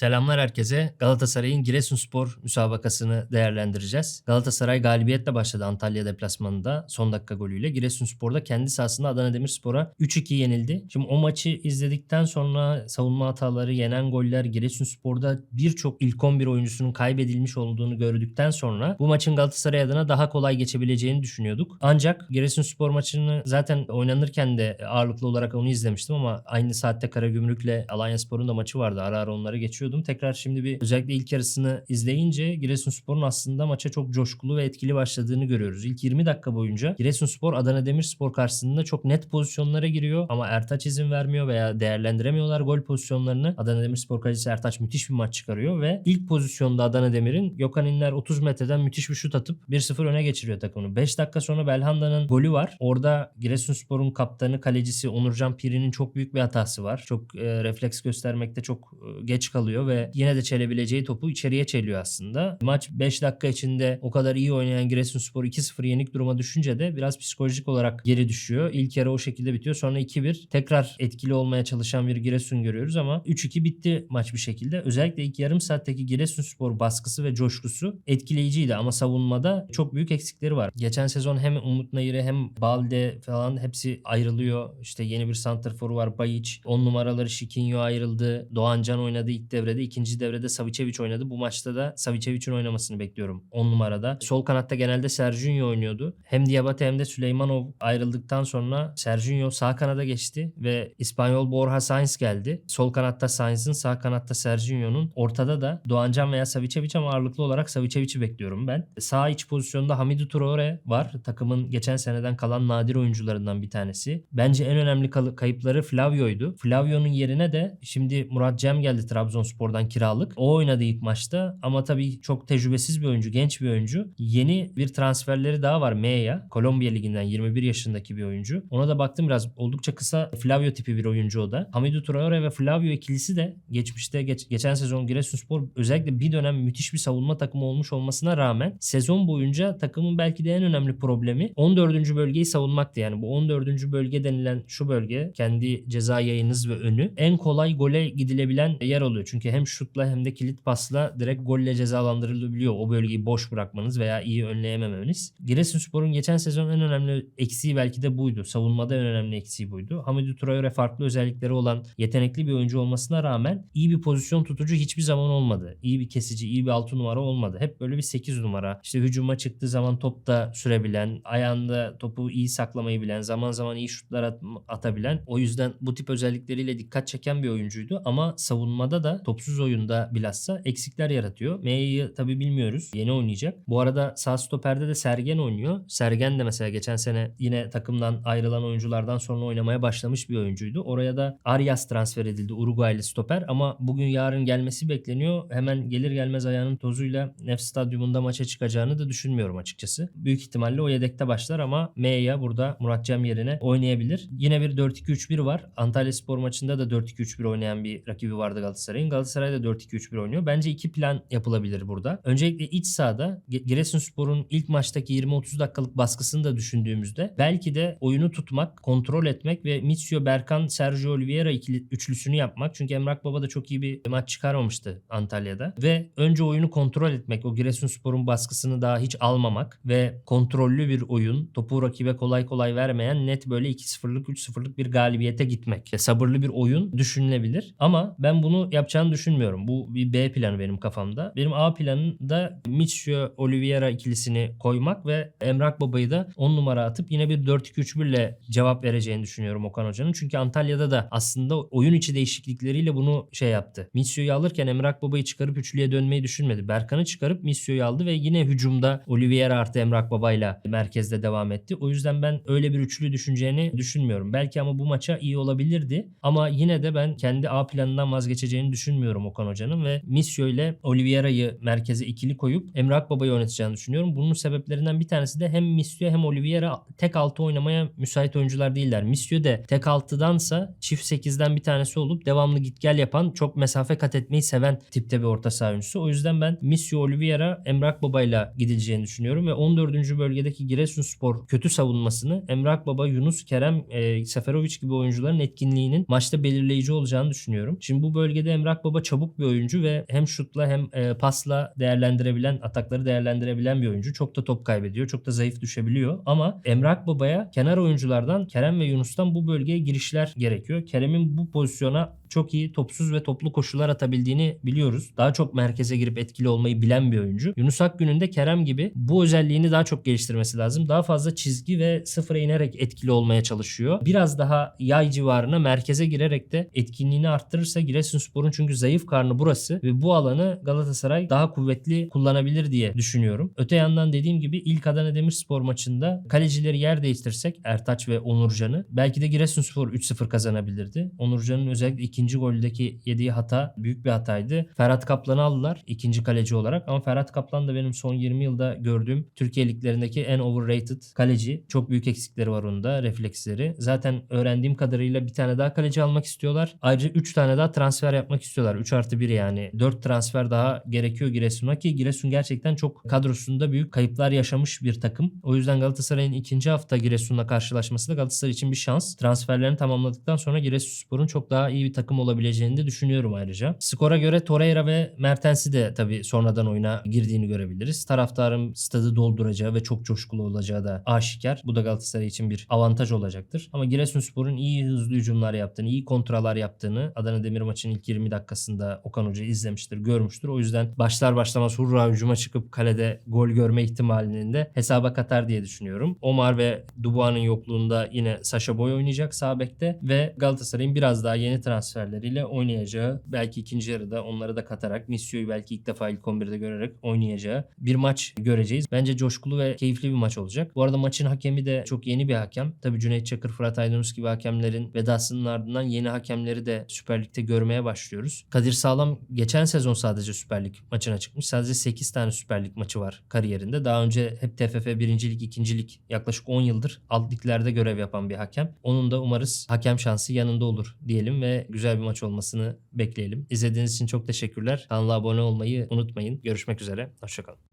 Selamlar herkese. Galatasaray'ın Giresunspor müsabakasını değerlendireceğiz. Galatasaray galibiyetle başladı Antalya deplasmanında son dakika golüyle. Giresunspor'da kendi sahasında Adana Demirspor'a 3-2 yenildi. Şimdi o maçı izledikten sonra savunma hataları, yenen goller, Giresunspor'da birçok ilk 11 oyuncusunun kaybedilmiş olduğunu gördükten sonra bu maçın Galatasaray adına daha kolay geçebileceğini düşünüyorduk. Ancak Giresunspor maçını zaten oynanırken de ağırlıklı olarak onu izlemiştim ama aynı saatte Karagümrük'le Alanyaspor'un da maçı vardı. Ara ara onları geçiyordum. Tekrar şimdi bir özellikle ilk yarısını izleyince Giresunspor'un aslında maça çok coşkulu ve etkili başladığını görüyoruz. İlk 20 dakika boyunca Giresunspor Adana Demirspor karşısında çok net pozisyonlara giriyor ama Ertaç izin vermiyor veya değerlendiremiyorlar gol pozisyonlarını. Adana Demirspor kalecisi Ertaç müthiş bir maç çıkarıyor ve ilk pozisyonda Adana Demir'in Gökhan İnler 30 metreden müthiş bir şut atıp 1-0 öne geçiriyor takımını. 5 dakika sonra Belhanda'nın golü var. Orada Giresunspor'un kaptanı kalecisi Onurcan Piri'nin çok büyük bir hatası var. Çok e, refleks göstermekte çok e, geç kalıyor ve yine de çelebileceği topu içeriye çeliyor aslında. Maç 5 dakika içinde o kadar iyi oynayan Giresunspor 2-0 yenik duruma düşünce de biraz psikolojik olarak geri düşüyor. İlk yarı o şekilde bitiyor. Sonra 2-1 tekrar etkili olmaya çalışan bir Giresun görüyoruz ama 3-2 bitti maç bir şekilde. Özellikle ilk yarım saatteki Giresunspor baskısı ve coşkusu etkileyiciydi ama savunmada çok büyük eksikleri var. Geçen sezon hem Umut Nayır'ı hem Balde falan hepsi ayrılıyor. İşte yeni bir santrforu var Bayiç. 10 numaraları Şikinyo ayrıldı. Doğancan oynadı ilk devrede. ikinci devrede Savicevic oynadı. Bu maçta da Savicevic'in oynamasını bekliyorum 10 numarada. Sol kanatta genelde Serginho oynuyordu. Hem Diabate hem de Süleymanov ayrıldıktan sonra Serginho sağ kanada geçti ve İspanyol Borja Sainz geldi. Sol kanatta Sainz'in sağ kanatta Serginho'nun ortada da Doğancan veya Savicevic ama ağırlıklı olarak Savicevic'i bekliyorum ben. Sağ iç pozisyonda Hamidou Traore var. Takımın geçen seneden kalan nadir oyuncularından bir tanesi. Bence en önemli kayıpları Flavio'ydu. Flavio'nun yerine de şimdi Murat Cem geldi Trabzonspor'dan kiralık. O oynadı ilk maçta ama tabii çok tecrübesiz bir oyuncu, genç bir oyuncu. Yeni bir transferleri daha var Meya. Kolombiya Ligi'nden 21 yaşındaki bir oyuncu. Ona da baktım biraz oldukça kısa Flavio tipi bir oyuncu o da. Hamidou Traore ve Flavio ikilisi de geçmişte geç- geçen sezon Giresunspor özellikle bir dönem müthiş bir savunma takımı olmuş olmasına rağmen sezon boyunca takımın belki de en önemli problemi 14. bölgeyi savunmaktı. Yani bu 14. bölge denilen şu bölge kendi ceza yayınız ve önü en kolay gole gidilebilen yer oluyor. Çünkü hem şutla hem de kilit pasla direkt golle cezalandırılabiliyor. O bölgeyi boş bırakmanız veya iyi önleyememeniz. Giresunspor'un geçen sezon en önemli eksiği belki de buydu. Savunmada en önemli eksiği buydu. Hamidou Traore farklı özellikleri olan yetenekli bir oyuncu olmasına rağmen iyi bir pozisyon tutucu hiçbir zaman olmadı. İyi bir kesici, iyi bir 6 numara olmadı. Hep böyle bir 8 numara. İşte hücuma çıktığı zaman top da sürebilen, ayağında topu iyi saklamayı bilen, zaman zaman iyi şutlar at- atabilen. O yüzden bu tip özellikleriyle dikkat çeken bir oyuncuydu ama savunmada da topsuz oyunda bilhassa eksikler yaratıyor. Me'yi tabi bilmiyoruz. Yeni oynayacak. Bu arada sağ stoperde de Sergen oynuyor. Sergen de mesela geçen sene yine takımdan ayrılan oyunculardan sonra oynamaya başlamış bir oyuncuydu. Oraya da Arias transfer edildi. Uruguaylı stoper ama bugün yarın gelmesi bekleniyor. Hemen gelir gelmez ayağının tozuyla Nef Stadyumunda maça çıkacağını da düşünmüyorum açıkçası. Büyük ihtimalle o yedekte başlar ama Meya burada Murat Cem yerine oynayabilir. Yine bir 4-2-3-1 var. Antalya Spor maçında da 4-2-3-1 oynayan bir rakibi vardı Galatasaray'ın. Galatasaray da 4-2-3-1 oynuyor. Bence iki plan yapılabilir burada. Öncelikle iç sahada Giresunspor'un ilk maçtaki 20-30 dakikalık baskısını da düşündüğümüzde belki de oyunu tutmak, kontrol etmek ve Mitsio Berkan, Sergio Oliveira ikili, üçlüsünü yapmak. Çünkü Emrak Baba da çok iyi bir maç çıkarmamıştı Antalya'da. Ve önce oyunu kontrol etmek, o Giresunspor'un baskısını daha hiç almamak ve kontrollü bir oyun, topu rakibe kolay kolay vermeyen net böyle 2-0'lık 3-0'lık bir galibiyete gitmek. Sabırlı bir oyun düşünülebilir. Ama ben bunu yapacağını düşünmüyorum. Bu bir B planı benim kafamda. Benim A planında Mitsio Oliveira ikilisini koymak ve Emrak Baba'yı da 10 numara atıp yine bir 4-2-3-1 ile cevap vereceğini düşünüyorum Okan Hoca'nın. Çünkü Antalya'da da aslında oyun içi değişiklikleriyle bunu şey yaptı. Mitsio'yu alırken Emrak Baba'yı çıkarıp üçlüye dönmeyi düşünmedi. Berkan'ı çıkarıp Mitsio'yu aldı ve yine hücumda Oliveira artı Emrak Baba'yla merkezde devam etti. O yüzden ben öyle bir üçlü düşüneceğini düşünmüyorum. Belki ama bu maça iyi olabilirdi. Ama yine de ben kendi A planından vazgeçeceğini düşünmüyorum Okan Hoca'nın ve Misio ile Oliveira'yı merkeze ikili koyup Emrak Baba'yı oynatacağını düşünüyorum. Bunun sebeplerinden bir tanesi de hem Misio hem Oliveira tek altı oynamaya müsait oyuncular değiller. Misio de tek altıdansa çift 8'den bir tanesi olup devamlı git gel yapan çok mesafe kat etmeyi seven tipte bir orta saha oyuncusu. O yüzden ben Misio Oliveira Emrak Baba'yla gidileceğini düşünüyorum ve 14. bölgedeki Giresunspor kötü savunmasını Emrak Baba, Yunus, Kerem, e, Seferovic gibi oyuncuların etkinliğinin maçta belirleyici olacağını düşünüyorum. Şimdi bu bölgede Emrak Baba Baba çabuk bir oyuncu ve hem şutla hem e, pasla değerlendirebilen, atakları değerlendirebilen bir oyuncu. Çok da top kaybediyor. Çok da zayıf düşebiliyor. Ama Emre Akbaba'ya kenar oyunculardan Kerem ve Yunus'tan bu bölgeye girişler gerekiyor. Kerem'in bu pozisyona çok iyi topsuz ve toplu koşular atabildiğini biliyoruz. Daha çok merkeze girip etkili olmayı bilen bir oyuncu. Yunus Akgün'ün de Kerem gibi bu özelliğini daha çok geliştirmesi lazım. Daha fazla çizgi ve sıfıra inerek etkili olmaya çalışıyor. Biraz daha yay civarına merkeze girerek de etkinliğini arttırırsa Giresunspor'un çünkü zayıf karnı burası ve bu alanı Galatasaray daha kuvvetli kullanabilir diye düşünüyorum. Öte yandan dediğim gibi ilk Adana Demirspor maçında kalecileri yer değiştirsek Ertaç ve Onurcan'ı belki de Giresunspor 3-0 kazanabilirdi. Onurcan'ın özellikle ikinci goldeki yediği hata büyük bir hataydı. Ferhat Kaplan'ı aldılar ikinci kaleci olarak ama Ferhat Kaplan da benim son 20 yılda gördüğüm Türkiye liglerindeki en overrated kaleci. Çok büyük eksikleri var onda refleksleri. Zaten öğrendiğim kadarıyla bir tane daha kaleci almak istiyorlar. Ayrıca 3 tane daha transfer yapmak istiyorlar. 3 artı 1 yani. 4 transfer daha gerekiyor Giresun'a ki Giresun gerçekten çok kadrosunda büyük kayıplar yaşamış bir takım. O yüzden Galatasaray'ın ikinci hafta Giresun'la karşılaşması da Galatasaray için bir şans. Transferlerini tamamladıktan sonra Giresunspor'un çok daha iyi bir takım olabileceğini de düşünüyorum ayrıca. Skora göre Torreira ve Mertens'i de tabii sonradan oyuna girdiğini görebiliriz. Taraftarın stadı dolduracağı ve çok coşkulu olacağı da aşikar. Bu da Galatasaray için bir avantaj olacaktır. Ama Giresunspor'un iyi hızlı hücumlar yaptığını, iyi kontralar yaptığını Adana Demir maçının ilk 20 dakikasında Okan Hoca izlemiştir, görmüştür. O yüzden başlar başlamaz hurra hücuma çıkıp kalede gol görme ihtimalinin de hesaba katar diye düşünüyorum. Omar ve Dubois'ın yokluğunda yine Sasha Boy oynayacak sağ bekte ve Galatasaray'ın biraz daha yeni transferleriyle oynayacağı, belki ikinci yarıda onları da katarak Missio'yu belki ilk defa ilk 11'de görerek oynayacağı bir maç göreceğiz. Bence coşkulu ve keyifli bir maç olacak. Bu arada maçın hakemi de çok yeni bir hakem. Tabii Cüneyt Çakır, Fırat Aydınus gibi hakemlerin vedasının ardından yeni hakemleri de Süper Lig'de görmeye başlıyoruz. Kadir Sağlam geçen sezon sadece Süper Lig maçına çıkmış. Sadece 8 tane Süper Lig maçı var kariyerinde. Daha önce hep TFF 1. Lig, 2. Lig yaklaşık 10 yıldır alt liglerde görev yapan bir hakem. Onun da umarız hakem şansı yanında olur diyelim ve güzel bir maç olmasını bekleyelim. İzlediğiniz için çok teşekkürler. Kanala abone olmayı unutmayın. Görüşmek üzere. Hoşçakalın.